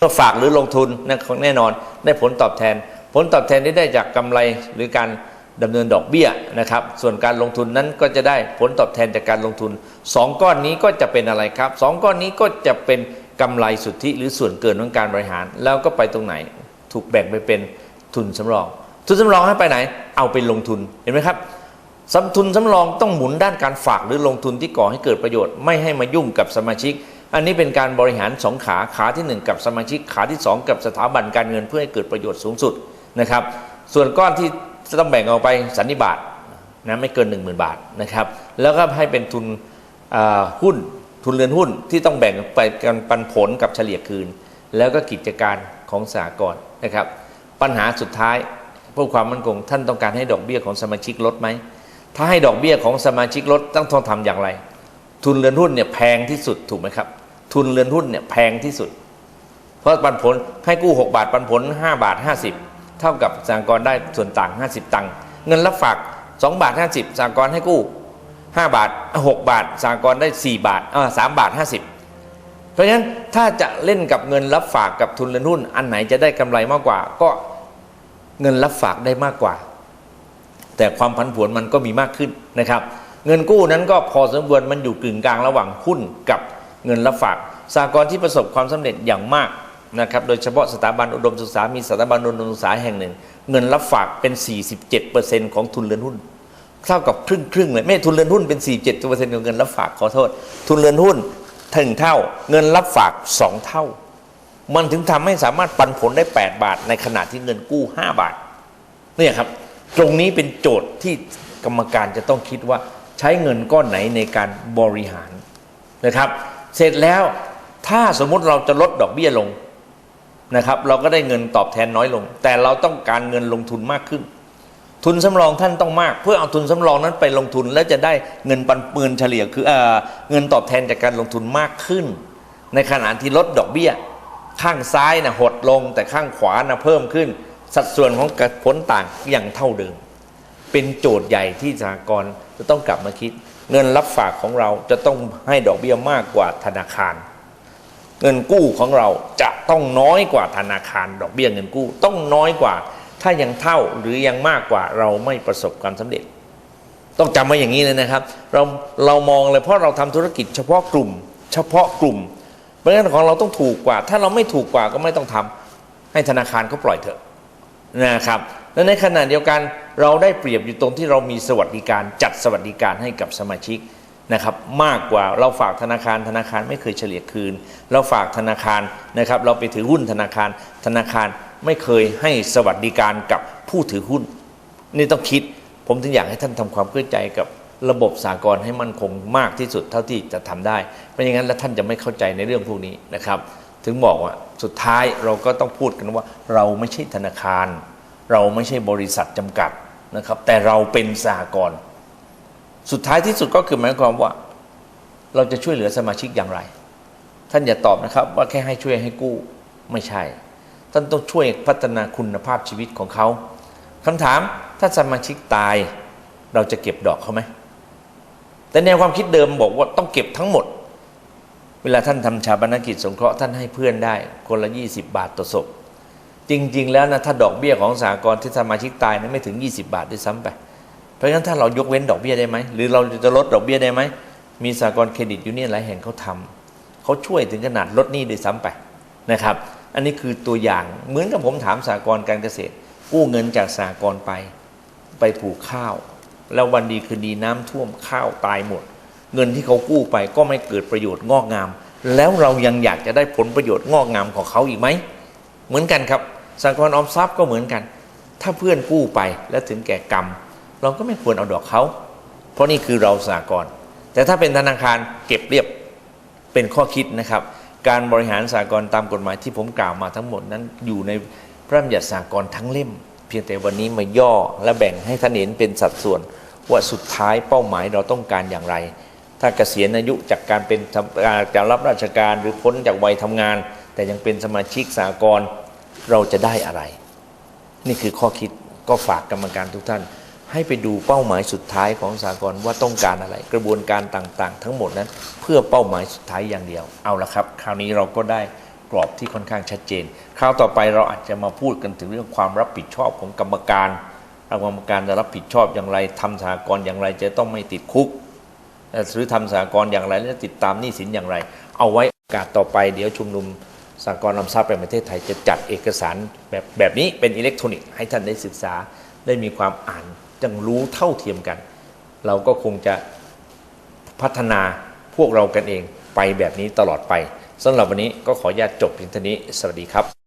ก็ฝากหรือลงทุนนะแน่นอนได้ผลตอบแทน ผลตอบแทนที่ได้จากกำไรหรือการดำเนินดอกเบี้ยนะครับ ส่วนการลงทุนนั้นก็จะได้ผลตอบแทนจากการลงทุนสองก้อนนี้ก็จะเป็นอะไรครับสองก้อนนี้ก็จะเป็นกำไรสุทธิหรือส่วนเกินของการบริหาร แล้วก็ไปตรงไหน ถูกแบ่งไปเป็นทุนสำรอง ทุนสำรองให้ไปไหน เอาไปลงทุนเห็นไหมครับสำทุนสำรองต้องหมุนด้านการฝากหรือลงทุนที่ก่อให้เกิดประโยชน์ไม่ให้มายุ่งกับสมาชิก อันนี้เป็นการบริหารสองขาขาที่หนึ่งกับสมาชิกขาที่สองกับสถาบันการเงินเพื่อให้เกิดประโยชน์สูงสุดนะครับ ส่วนก้อนที่จะต้องแบ่งเอาไปสันนิบาตนะไม่เกิน 1 0,000 บาทนะครับ แล้วก็ให้เป็นทุนหุ้นทุนเรือนหุ้นที่ต้องแบ่งไปกันปันผลกับเฉลี่ยคืน แล้วก็กิจการของสากลนะครับ ปัญหาสุดท้ายเพื่อความมั่นคงท่านต้องการให้ดอกเบี้ยของสมาชิกลดไหมถ้าให้ดอกเบี้ยของสมาชิกลดต้องต้องทำอย่างไร ทุนเรือนหุ้นเนี่ยแพงที่สุดถูกไหมครับ ทุนเรือนหุ้นเนี่ยแพงที่สุด เพราะปันผลให้กู้ 6 บาท ปันผล 5 บาท 50 เท่ากับสหกรณ์ได้ส่วนต่าง 50 ตังค์เงินรับฝาก 2 บาท 50สหกรณ์ให้กู้ 5 บาท 6 บาทสหกรณ์ได้ 4 บาทอ่า3บาท 50 เพราะฉะนั้นถ้าจะเล่นกับเงินรับฝากกับทุนเรือนหุ้น อันไหนจะได้กำไรมากกว่า ก็เงินรับฝากได้มากกว่า แต่ความผันผวนมันก็มีมากขึ้นนะครับ เงินกู้นั้นก็พอสมควรมันอยู่กึ่งกลางระหว่างหุ้นกับ เงินรับฝากสากลที่ประสบความสำเร็จอย่างมากนะครับโดยเฉพาะสถาบันอุดมศึกษา มีสถาบันอุดมศึกษาแห่งหนึ่ง เงินรับฝากเป็น 47%ของทุนเรือนหุ้นเท่ากับครึ่งครึ่งเลยไม่ทุนเรือนหุ้นเป็น 47%ของเงินรับฝากขอโทษ ทุนเรือนหุ้นถึงเท่า เงินรับฝาก 2 เท่า มันถึงทำให้สามารถปันผลได้ 8 บาท ในขณะที่เงินกู้ 5 บาทเนี่ยครับตรงนี้เป็นโจทย์ที่กรรมการจะต้องคิดว่าใช้เงินก้อนไหนในการบริหารนะครับ เสร็จแล้วถ้าสมมุติเราจะลดดอกเบี้ยลงนะครับ เราก็ได้เงินตอบแทนน้อยลง แต่เราต้องการเงินลงทุนมากขึ้น ทุนสำรองท่านต้องมาก เพื่อเอาทุนสำรองนั้นไปลงทุน แล้วจะได้เงินปันปืนเฉลี่ยคือเอเงินตอบแทนจากการลงทุนมากขึ้น ในขณะที่ลดดอกเบี้ย ข้างซ้ายนะหดลง แต่ข้างขวานะเพิ่มขึ้น สัดส่วนของผลต่างอย่างเท่าเดิม เป็นโจทย์ใหญ่ที่สหกรณ์จะต้องกลับมาคิด เงินรับฝากของเราจะต้องให้ดอกเบี้ยมากกว่าธนาคาร เงินกู้ของเราจะต้องน้อยกว่าธนาคาร ดอกเบี้ยเงินกู้ต้องน้อยกว่า ถ้ายังเท่าหรือยังมากกว่าเราไม่ประสบความสำเร็จ ต้องจำไว้อย่างนี้เลยนะครับ เราเรามองเลยเพราะเราทำธุรกิจเฉพาะกลุ่ม เฉพาะกลุ่มเพราะฉะนั้นของเราต้องถูกกว่า ถ้าเราไม่ถูกกว่าก็ไม่ต้องทำให้ธนาคารเขาปล่อยเถอะ นะครับและในขณะเดียวกันเราได้เปรียบอยู่ตรงที่เรามีสวัสดิการจัดสวัสดิการให้กับสมาชิกนะครับมากกว่าเราฝากธนาคารธนาคารไม่เคยเฉลี่ยคืน เราฝากธนาคารนะครับเราไปถือหุ้นธนาคารธนาคารไม่เคยให้สวัสดิการกับผู้ถือหุ้น นี่ต้องคิดผมถึงอยากให้ท่านทำความเข้าใจกับระบบสากลให้มั่นคงมากที่สุดเท่าที่จะทำได้ไม่อย่างนั้นแล้วท่านจะไม่เข้าใจในเรื่องพวกนี้นะครับ ถึงบอกว่าสุดท้ายเราก็ต้องพูดกันว่า เราไม่ใช่ธนาคาร เราไม่ใช่บริษัทจำกัดนะครับ แต่เราเป็นสหกรณ์สุดท้ายที่สุดก็คือหมายความว่า เราจะช่วยเหลือสมาชิกอย่างไร ท่านอย่าตอบนะครับ ว่าแค่ให้ช่วยให้กู้ไม่ใช่ ท่านต้องช่วยพัฒนาคุณภาพชีวิตของเขาคำถามถ้าสมาชิกตาย เราจะเก็บดอกเขาไหมแต่แนวความคิดเดิมบอกว่าต้องเก็บทั้งหมด เวลาท่านทำชาปนกิจสงเคราะห์ท่านให้เพื่อนได้ คนละ20 บาทต่อศพ จริง ๆ แล้วนะถ้าดอกเบี้ยของสากลที่สมาชิกตายนะไม่ถึง 20 บาทด้วยซ้ำไป เพราะฉะนั้นถ้าเรายกเว้นดอกเบี้ยได้ไหมหรือเราจะลดดอกเบี้ยได้ไหมมีสากลเครดิตยูเนียนหลายแห่งเขาทำเขาช่วยถึงขนาดลดหนี้ด้วยซ้ำไปนะครับ อันนี้คือตัวอย่างเหมือนกับผมถามสากลการเกษตร กู้เงินจากสากลไป ไปปลูกข้าว แล้ววันดีคืนดีน้ำท่วมข้าวตายหมด เงินที่เขากู้ไปก็ไม่เกิดประโยชน์งอกงาม แล้วเรายังอยากจะได้ผลประโยชน์งอกงามของเขาอีกไหม เหมือนกันครับสากลออมทรัพย์ก็เหมือนกัน ถ้าเพื่อนกู้ไปแล้วถึงแก่กรรม เราก็ไม่ควรเอาดอกเขา เพราะนี่คือเราสากลแต่ถ้าเป็นธนาคารเก็บเรียบเป็นข้อคิดนะครับ การบริหารสากลตามกฎหมายที่ผมกล่าวมาทั้งหมดนั้นอยู่ในพระบัญญัติสากลทั้งเล่ม เพียงแต่วันนี้มาย่อและแบ่งให้ท่านเห็นเป็นสัดส่วนว่าสุดท้ายเป้าหมายเราต้องการอย่างไร ถ้าเกษียณอายุจากการเป็นทำอ่าการรับราชการหรือพ้นจากวัยทำงาน แต่ยังเป็นสมาชิกสากลเราจะได้อะไร นี่คือข้อคิดก็ฝากกรรมการทุกท่าน ให้ไปดูเป้าหมายสุดท้ายของสากลว่าต้องการอะไร กระบวนการต่างๆ ทั้งหมดนั้นเพื่อเป้าหมายสุดท้ายอย่างเดียวเอาละครับ คราวนี้เราก็ได้กรอบที่ค่อนข้างชัดเจน คราวต่อไปเราอาจจะมาพูดกันถึงเรื่องความรับผิดชอบของกรรมการกรรมการจะรับผิดชอบอย่างไรทำสหกรณ์อย่างไรจะต้องไม่ติดคุก หรือทำสหกรณ์อย่างไร และติดตามหนี้สินอย่างไร เอาไว้โอกาสต่อไปเดี๋ยวชุมนุมสหกรณ์นำทรัพย์แห่งประเทศไทยจะจัดเอกสารแบบแบบนี้เป็นอิเล็กทรอนิกส์ให้ท่านได้ศึกษาได้มีความอ่านจังรู้เท่าเทียมกัน เราก็คงจะพัฒนาพวกเรากันเองไปแบบนี้ตลอดไปสำหรับวันนี้ก็ขออนุญาตจบเพียงเท่านี้ สวัสดีครับ